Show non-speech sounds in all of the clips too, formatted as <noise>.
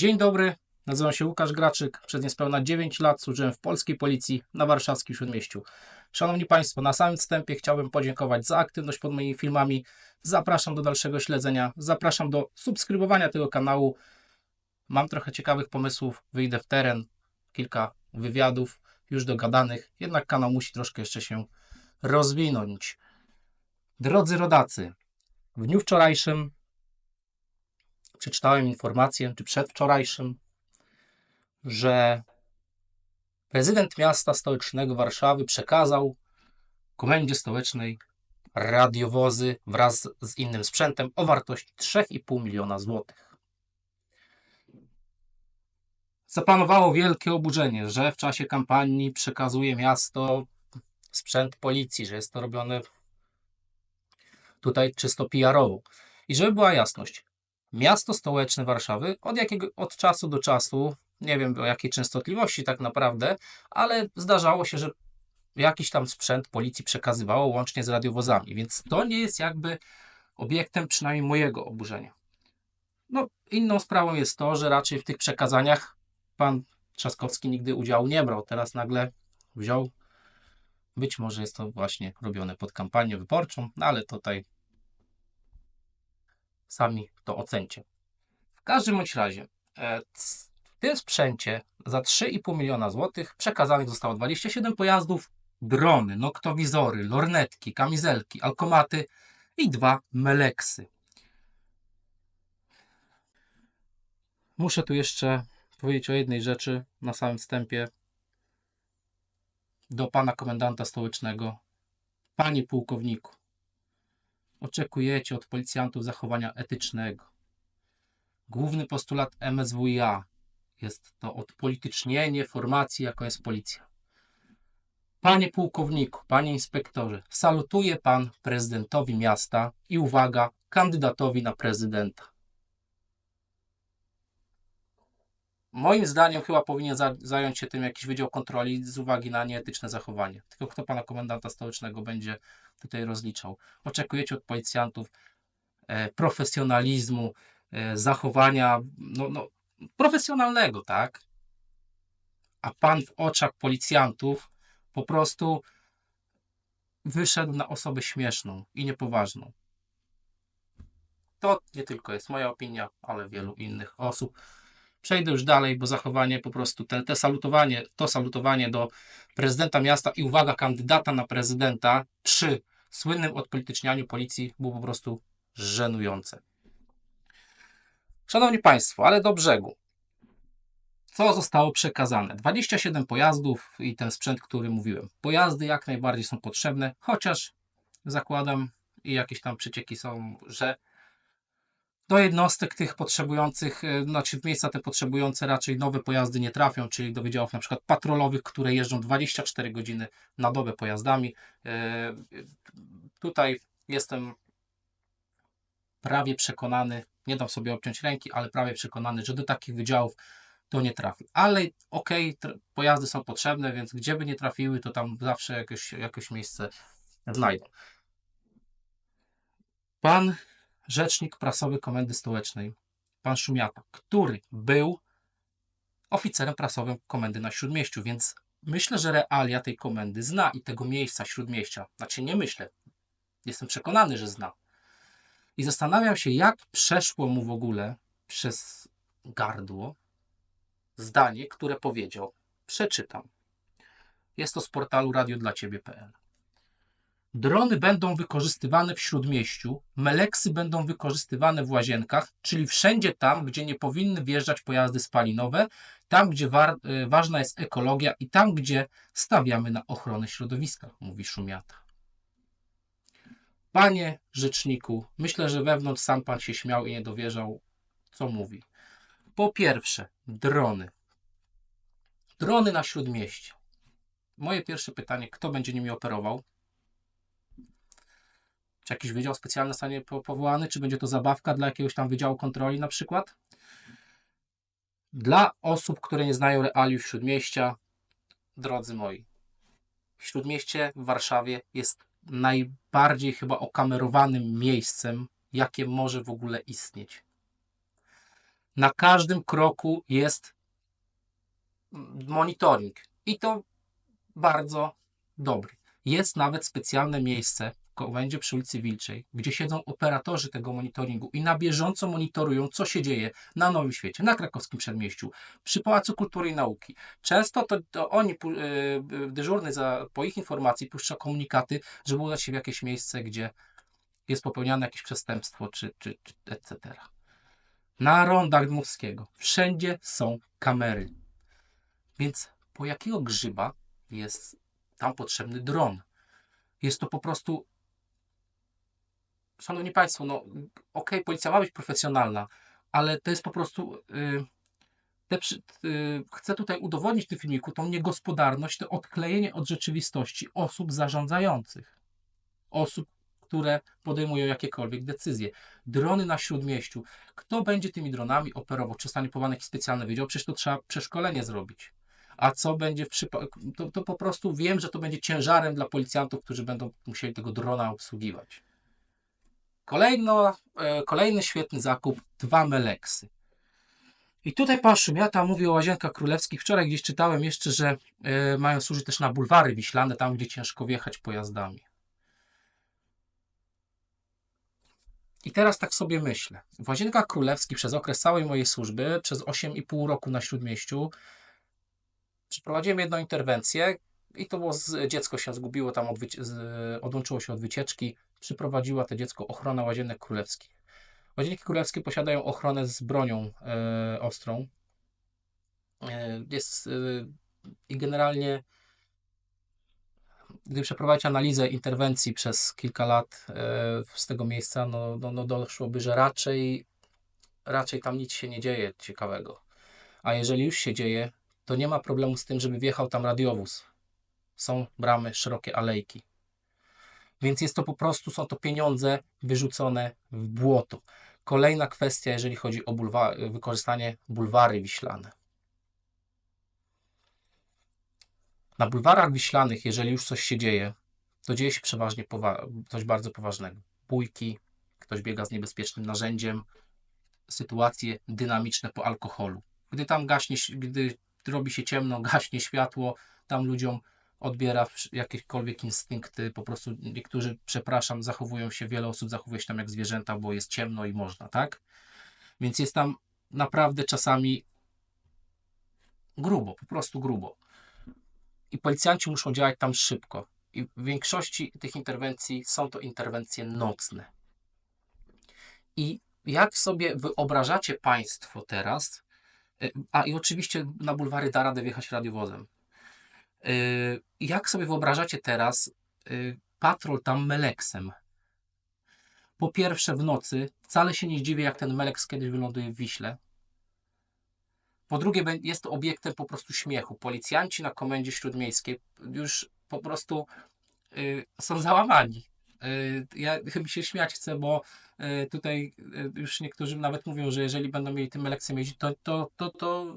Dzień dobry, nazywam się Łukasz Graczyk. Przez niespełna 9 lat służyłem w polskiej policji na warszawskim Śródmieściu. Szanowni Państwo, na samym wstępie chciałbym podziękować za aktywność pod moimi filmami. Zapraszam do dalszego śledzenia, zapraszam do subskrybowania tego kanału. Mam trochę ciekawych pomysłów, wyjdę w teren, kilka wywiadów już dogadanych, jednak kanał musi troszkę jeszcze się rozwinąć. Drodzy rodacy, w dniu wczorajszym przeczytałem informację, czy przedwczorajszym, że prezydent miasta stołecznego Warszawy przekazał komendzie stołecznej radiowozy wraz z innym sprzętem o wartości 3,5 miliona złotych. Zaplanowało wielkie oburzenie, że w czasie kampanii przekazuje miasto sprzęt policji, że jest to robione tutaj czysto PR-owo. I żeby była jasność, miasto stołeczne Warszawy od, jakiego, od czasu do czasu, nie wiem o jakiej częstotliwości tak naprawdę, ale zdarzało się, że jakiś tam sprzęt policji przekazywało łącznie z radiowozami, więc to nie jest jakby obiektem przynajmniej mojego oburzenia. No, inną sprawą jest to, że raczej w tych przekazaniach pan Trzaskowski nigdy udziału nie brał. Teraz nagle wziął. Być może jest to właśnie robione pod kampanię wyborczą, no ale tutaj sami to ocencie. W każdym bądź razie, e, w tym sprzęcie za 3,5 miliona złotych przekazanych zostało 27 pojazdów, drony, noktowizory, lornetki, kamizelki, alkomaty i dwa meleksy. Muszę tu jeszcze powiedzieć o jednej rzeczy na samym wstępie do pana komendanta stołecznego. Panie pułkowniku, oczekujecie od policjantów zachowania etycznego. Główny postulat MSWiA jest to odpolitycznienie formacji, jaką jest policja. Panie pułkowniku, panie inspektorze, salutuje pan prezydentowi miasta i uwaga, kandydatowi na prezydenta. Moim zdaniem chyba powinien za, zająć się tym jakiś wydział kontroli z uwagi na nieetyczne zachowanie. Tylko kto pana komendanta stołecznego będzie tutaj rozliczał. Oczekujecie od policjantów e, profesjonalizmu, e, zachowania no, no, profesjonalnego, tak? A pan w oczach policjantów po prostu wyszedł na osobę śmieszną i niepoważną. To nie tylko jest moja opinia, ale wielu innych osób. Przejdę już dalej, bo zachowanie po prostu, te, te salutowanie, to salutowanie do prezydenta miasta i uwaga, kandydata na prezydenta przy słynnym odpolitycznianiu policji było po prostu żenujące. Szanowni Państwo, ale do brzegu. Co zostało przekazane? 27 pojazdów i ten sprzęt, który mówiłem. Pojazdy jak najbardziej są potrzebne, chociaż zakładam i jakieś tam przecieki są, że do jednostek tych potrzebujących, e, znaczy w miejsca te potrzebujące raczej nowe pojazdy nie trafią, czyli do wydziałów na przykład patrolowych, które jeżdżą 24 godziny na dobę pojazdami. E, Tutaj jestem prawie przekonany, nie dam sobie obciąć ręki, ale prawie przekonany, że do takich wydziałów to nie trafi. Ale okej, tr- pojazdy są potrzebne, więc gdzie by nie trafiły, to tam zawsze jakieś, jakieś miejsce znajdą. Pan rzecznik prasowy Komendy Stołecznej, pan Szumiata, który był oficerem prasowym komendy na Śródmieściu, więc myślę, że realia tej komendy zna i tego miejsca Śródmieścia. Znaczy nie myślę, jestem przekonany, że zna. I zastanawiam się, jak przeszło mu w ogóle przez gardło zdanie, które powiedział. Przeczytam. Jest to z portalu radiodlaciebie.pl. Drony będą wykorzystywane w śródmieściu, meleksy będą wykorzystywane w łazienkach, czyli wszędzie tam, gdzie nie powinny wjeżdżać pojazdy spalinowe, tam, gdzie war, y, ważna jest ekologia i tam, gdzie stawiamy na ochronę środowiska, mówi Szumiata. Panie rzeczniku, myślę, że wewnątrz sam pan się śmiał i nie dowierzał, co mówi. Po pierwsze, drony. Drony na śródmieście. Moje pierwsze pytanie, kto będzie nimi operował? Czy jakiś wydział specjalny zostanie po- powołany? Czy będzie to zabawka dla jakiegoś tam wydziału kontroli na przykład? Dla osób, które nie znają realiów Śródmieścia, drodzy moi, Śródmieście w Warszawie jest najbardziej chyba okamerowanym miejscem, jakie może w ogóle istnieć. Na każdym kroku jest monitoring i to bardzo dobry. Jest nawet specjalne miejsce w komendzie przy ulicy Wilczej, gdzie siedzą operatorzy tego monitoringu i na bieżąco monitorują, co się dzieje na Nowym Świecie, na krakowskim przedmieściu, przy Pałacu Kultury i Nauki. Często to, to oni, yy, dyżurny za, po ich informacji, puszcza komunikaty, żeby udać się w jakieś miejsce, gdzie jest popełniane jakieś przestępstwo, czy, czy, czy etc. Na rondach Dmowskiego wszędzie są kamery. Więc po jakiego grzyba jest tam potrzebny dron? Jest to po prostu. Szanowni Państwo, no okej, policja ma być profesjonalna, ale to jest po prostu. Yy, te, yy, chcę tutaj udowodnić w tym filmiku tą niegospodarność, to odklejenie od rzeczywistości osób zarządzających. Osób, które podejmują jakiekolwiek decyzje. Drony na śródmieściu. Kto będzie tymi dronami operował? Czy zostanie powołany jakiś specjalny wydział? Przecież to trzeba przeszkolenie zrobić. A co będzie w przypadku. To, to po prostu wiem, że to będzie ciężarem dla policjantów, którzy będą musieli tego drona obsługiwać. Kolejno, e, kolejny świetny zakup dwa Meleksy. I tutaj pan Szumiata mówi o łazienkach królewskich. Wczoraj gdzieś czytałem jeszcze, że e, mają służyć też na bulwary wiślane, tam gdzie ciężko wjechać pojazdami. I teraz tak sobie myślę. W Łazienkach Królewskich przez okres całej mojej służby, przez 8,5 roku na Śródmieściu, przeprowadziłem jedną interwencję i to było, z, dziecko się zgubiło, tam z, odłączyło się od wycieczki, przyprowadziła to dziecko ochrona Łazienek Królewskich. Łazienki Królewskie posiadają ochronę z bronią e, ostrą. E, jest e, i generalnie gdy przeprowadzić analizę interwencji przez kilka lat e, z tego miejsca, no, no, no doszłoby, że raczej, raczej tam nic się nie dzieje ciekawego. A jeżeli już się dzieje, to nie ma problemu z tym, żeby wjechał tam radiowóz. Są bramy, szerokie alejki. Więc jest to po prostu, są to pieniądze wyrzucone w błoto. Kolejna kwestia, jeżeli chodzi o bulwa- wykorzystanie bulwary wiślane. Na bulwarach wiślanych, jeżeli już coś się dzieje, to dzieje się przeważnie coś bardzo poważnego. Bójki, ktoś biega z niebezpiecznym narzędziem, sytuacje dynamiczne po alkoholu. Gdy tam gaśnie, gdy robi się ciemno, <laughs> gaśnie światło, tam ludziom odbiera jakiekolwiek instynkty, po prostu niektórzy, przepraszam, zachowują się, wiele osób zachowuje się tam jak zwierzęta, bo jest ciemno i można, tak? Więc jest tam naprawdę czasami grubo, po prostu grubo i policjanci muszą działać tam szybko. I w większości tych interwencji są to interwencje nocne. I jak sobie wyobrażacie Państwo teraz, y, a i oczywiście na bulwary da radę wjechać radiowozem, jak sobie wyobrażacie teraz y, patrol tam Meleksem? Po pierwsze w nocy, wcale się nie zdziwię, jak ten Meleks kiedyś wyląduje w Wiśle. Po drugie, jest to obiektem po prostu śmiechu. Policjanci na komendzie śródmiejskiej już po prostu y, są załamani. Ja chyba się śmiać chcę, bo tutaj już niektórzy nawet mówią, że jeżeli będą mieli tym Meleksem jeździć, to, to, to, to,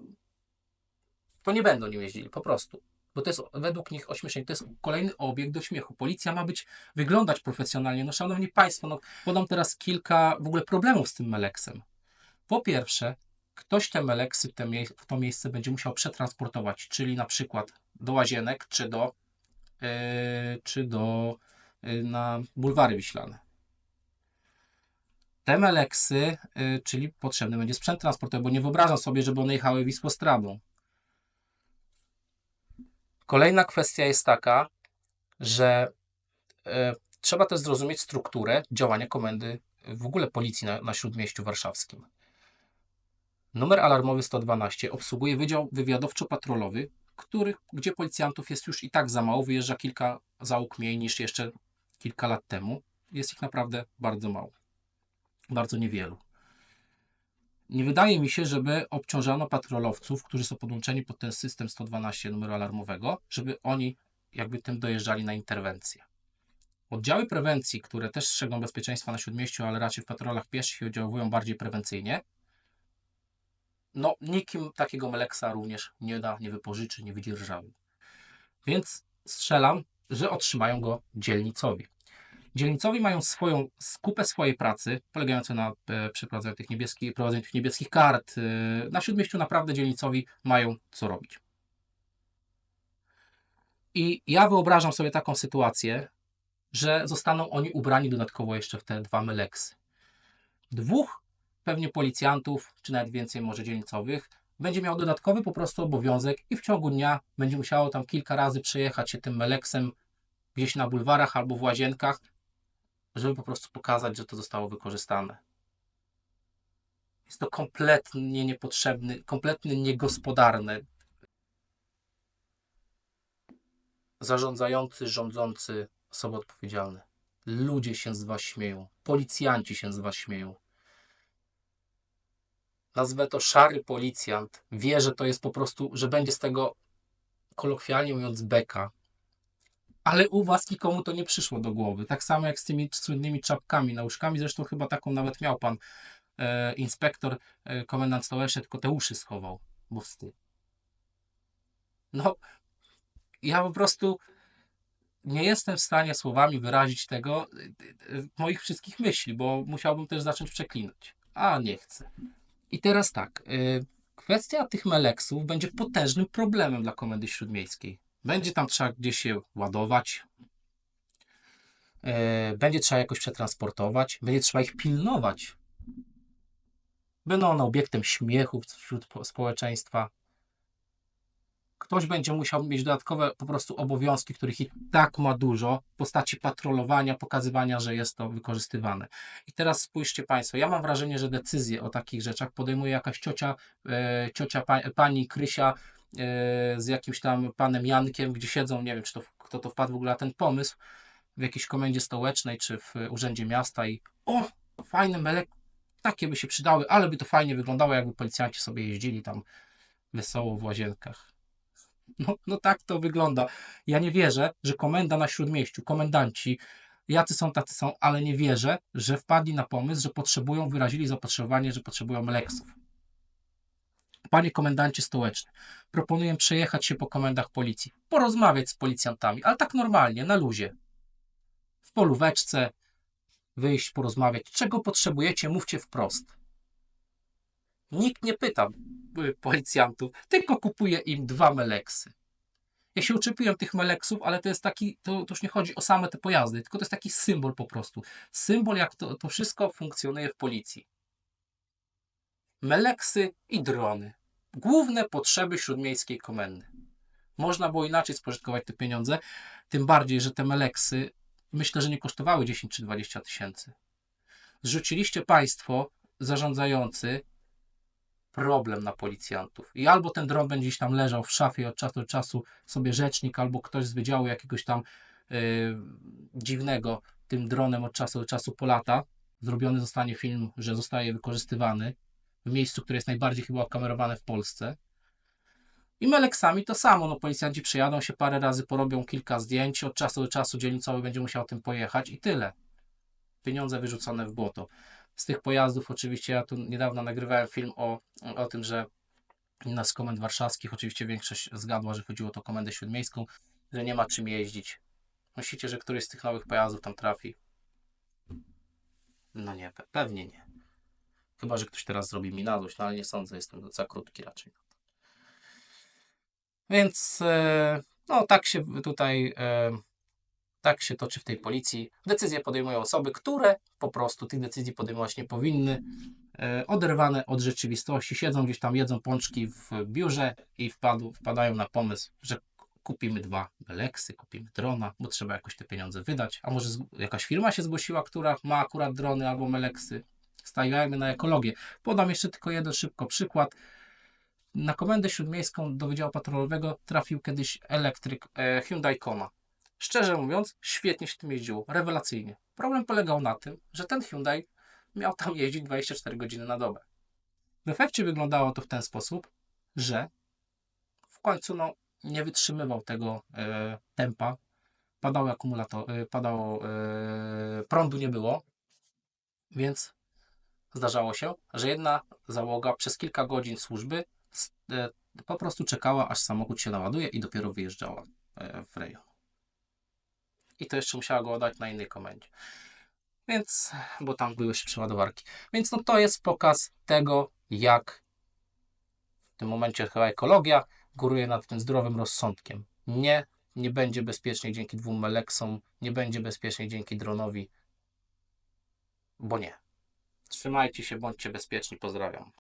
to nie będą nim jeździli, po prostu. Bo to jest według nich ośmieszenie. To jest kolejny obiekt do śmiechu. Policja ma być, wyglądać profesjonalnie. No szanowni Państwo, no, podam teraz kilka w ogóle problemów z tym Meleksem. Po pierwsze, ktoś te meleksy w, te mie- w to miejsce będzie musiał przetransportować, czyli na przykład do łazienek, czy do, yy, czy do yy, na bulwary wiślane. Te meleksy, yy, czyli potrzebny będzie sprzęt transportowy, bo nie wyobrażam sobie, żeby one jechały Wisłostradą. Kolejna kwestia jest taka, że e, trzeba też zrozumieć strukturę działania komendy w ogóle policji na, na Śródmieściu Warszawskim. Numer alarmowy 112 obsługuje Wydział Wywiadowczo-Patrolowy, których, gdzie policjantów jest już i tak za mało, wyjeżdża kilka załóg mniej niż jeszcze kilka lat temu. Jest ich naprawdę bardzo mało. Bardzo niewielu. Nie wydaje mi się, żeby obciążano patrolowców, którzy są podłączeni pod ten system 112 numeru alarmowego, żeby oni jakby tym dojeżdżali na interwencję. Oddziały prewencji, które też strzegą bezpieczeństwa na śródmieściu, ale raczej w patrolach pieszych oddziałują bardziej prewencyjnie, no nikim takiego Meleksa również nie da, nie wypożyczy, nie wydzierżawi. Więc strzelam, że otrzymają go dzielnicowi. Dzielnicowi mają swoją skupę swojej pracy, polegającą na e, przeprowadzeniu tych niebieskich, prowadzeniu tych niebieskich kart. E, na Śródmieściu naprawdę dzielnicowi mają co robić. I ja wyobrażam sobie taką sytuację, że zostaną oni ubrani dodatkowo jeszcze w te dwa meleksy. Dwóch pewnie policjantów, czy nawet więcej może dzielnicowych, będzie miał dodatkowy po prostu obowiązek i w ciągu dnia będzie musiało tam kilka razy przejechać się tym meleksem gdzieś na bulwarach albo w łazienkach, żeby po prostu pokazać, że to zostało wykorzystane. Jest to kompletnie niepotrzebny, kompletnie niegospodarne. Zarządzający, rządzący, osoby odpowiedzialne. Ludzie się z was śmieją, policjanci się z was śmieją. Nazwę to szary policjant. Wie, że to jest po prostu, że będzie z tego kolokwialnie mówiąc beka. Ale u was nikomu to nie przyszło do głowy. Tak samo jak z tymi słynnymi czapkami na uszkami. Zresztą chyba taką nawet miał pan e, inspektor, e, komendant stołeczny, tylko te uszy schował, bo wstyd. No, ja po prostu nie jestem w stanie słowami wyrazić tego, e, e, moich wszystkich myśli, bo musiałbym też zacząć przeklinać. A nie chcę. I teraz tak. y, Kwestia tych meleksów będzie potężnym problemem dla Komendy Śródmiejskiej. Będzie tam trzeba gdzieś się ładować, y, będzie trzeba jakoś przetransportować, będzie trzeba ich pilnować. Będą one obiektem śmiechu wśród po- społeczeństwa. Ktoś będzie musiał mieć dodatkowe po prostu obowiązki, których i tak ma dużo, w postaci patrolowania, pokazywania, że jest to wykorzystywane. I teraz spójrzcie Państwo, ja mam wrażenie, że decyzje o takich rzeczach podejmuje jakaś ciocia, e, ciocia pa, pani Krysia e, z jakimś tam panem Jankiem, gdzie siedzą, nie wiem, czy to, kto to wpadł w ogóle na ten pomysł, w jakiejś komendzie stołecznej, czy w e, urzędzie miasta i o, fajne melek, takie by się przydały, ale by to fajnie wyglądało, jakby policjanci sobie jeździli tam wesoło w łazienkach. No, no tak to wygląda. Ja nie wierzę, że komenda na Śródmieściu, komendanci, jacy są, tacy są, ale nie wierzę, że wpadli na pomysł, że potrzebują, wyrazili zapotrzebowanie, że potrzebują leksów. Panie komendancie stołeczny, proponuję przejechać się po komendach policji, porozmawiać z policjantami, ale tak normalnie, na luzie. W polóweczce, wyjść, porozmawiać. Czego potrzebujecie, mówcie wprost. Nikt nie pyta y, policjantów, tylko kupuje im dwa meleksy. Ja się uczepiłem tych meleksów, ale to jest taki, to, to już nie chodzi o same te pojazdy, tylko to jest taki symbol po prostu. Symbol, jak to, to wszystko funkcjonuje w policji. Meleksy i drony. Główne potrzeby śródmiejskiej komendy. Można było inaczej spożytkować te pieniądze, tym bardziej, że te meleksy myślę, że nie kosztowały 10 czy 20 tysięcy. Zrzuciliście Państwo, zarządzający, problem na policjantów. I albo ten dron będzie gdzieś tam leżał w szafie od czasu do czasu, sobie rzecznik, albo ktoś z wydziału jakiegoś tam yy, dziwnego tym dronem od czasu do czasu polata. Zrobiony zostanie film, że zostaje wykorzystywany w miejscu, które jest najbardziej chyba kamerowane w Polsce. I Meleksami to samo. No, policjanci przyjadą się parę razy, porobią kilka zdjęć, od czasu do czasu dzielnicowy będzie musiał tym pojechać i tyle. Pieniądze wyrzucone w błoto z tych pojazdów, oczywiście ja tu niedawno nagrywałem film o, o tym, że jedna z komend warszawskich, oczywiście większość zgadła, że chodziło o to komendę śródmiejską, że nie ma czym jeździć. Myślicie, że któryś z tych nowych pojazdów tam trafi? No nie, pe- pewnie nie. Chyba, że ktoś teraz zrobi mi na złość, no ale nie sądzę, jestem za krótki raczej. Więc e, no tak się tutaj e, tak się toczy w tej policji. Decyzje podejmują osoby, które po prostu tych decyzji podejmować nie powinny. E, Oderwane od rzeczywistości, siedzą gdzieś tam, jedzą pączki w biurze i wpadł, wpadają na pomysł, że kupimy dwa Beleksy, kupimy drona, bo trzeba jakoś te pieniądze wydać. A może jakaś firma się zgłosiła, która ma akurat drony albo Meleksy. Stawiajmy na ekologię. Podam jeszcze tylko jeden szybko przykład. Na komendę śródmiejską do Wydziału Patrolowego trafił kiedyś elektryk e, Hyundai Kona. Szczerze mówiąc, świetnie się tym jeździło, rewelacyjnie. Problem polegał na tym, że ten Hyundai miał tam jeździć 24 godziny na dobę. W efekcie wyglądało to w ten sposób, że w końcu no, nie wytrzymywał tego e, tempa, padał akumulator, e, padał, e, prądu nie było, więc zdarzało się, że jedna załoga przez kilka godzin służby e, po prostu czekała, aż samochód się naładuje i dopiero wyjeżdżała e, w rejon. i to jeszcze musiała go oddać na innej komendzie. Więc, bo tam były jeszcze przeładowarki. Więc no to jest pokaz tego, jak w tym momencie chyba ekologia góruje nad tym zdrowym rozsądkiem. Nie, nie będzie bezpiecznie dzięki dwóm Meleksom, nie będzie bezpiecznie dzięki dronowi, bo nie. Trzymajcie się, bądźcie bezpieczni, pozdrawiam.